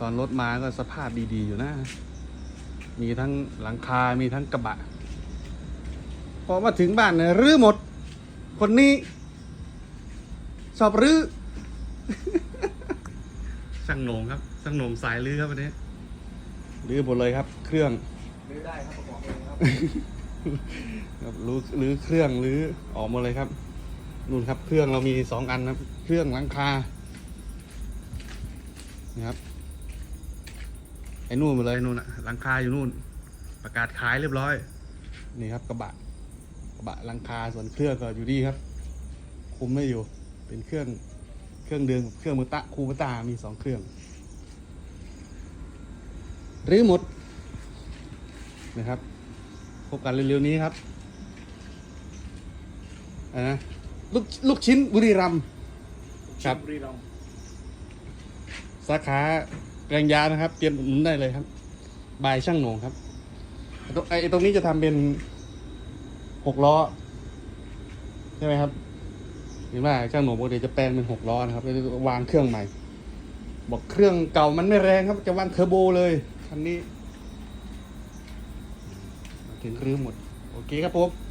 ตอนรถมาก็สภาพดีๆอยู่นะ มีทั้งหลังคา มีทั้งกระบะ พอมาถึงบ้านเนี่ยรื้อหมด คนนี้ชอบรื้อ ช่างโหนงครับ ช่างโหนงสายรื้อครับวันนี้ รื้อหมดเลยครับ เครื่อง รื้อได้ครับประกอบเองครับครับรื้อรื้อเครื่องรื้อออกหมดเลยครับนู่นครับ เครื่องเรามีสองอันครับ เครื่องหลังคานี่ครับ ไอ้นู่นหมดเลยนู่นอะหลังคาอยู่นู่น ประกาศขายเรียบร้อย นี่ครับกระบะกระบะหลังคาส่วนเครื่องก็อยู่นี่ครับ คุมไม่อยู่ เป็นเครื่องเครื่องเดิมเครื่องมือตะคูมือตามีสองเครื่องรื้อหมดนะครับพบกันเร็วๆนี้ครับอะไรนะลูกลูกชิ้นบุรีรัมย์ครับบุรีรัมย์สาขา แรงยานะครับ เตรียมอุดหนุนได้เลยครับ บายช่างโหนงครับไอ้ตรงนี้จะทำเป็นหกล้อใช่ไหมครับเห็นว่าช่างหนงปกติจะแปลงเป็นหกล้อนะครับแล้ววางเครื่องใหม่ บอกเครื่องเก่ามันไม่แรงครับ จะวางเทอร์โบเลยคันนี้ ถึงรื้อหมด โอเคครับผม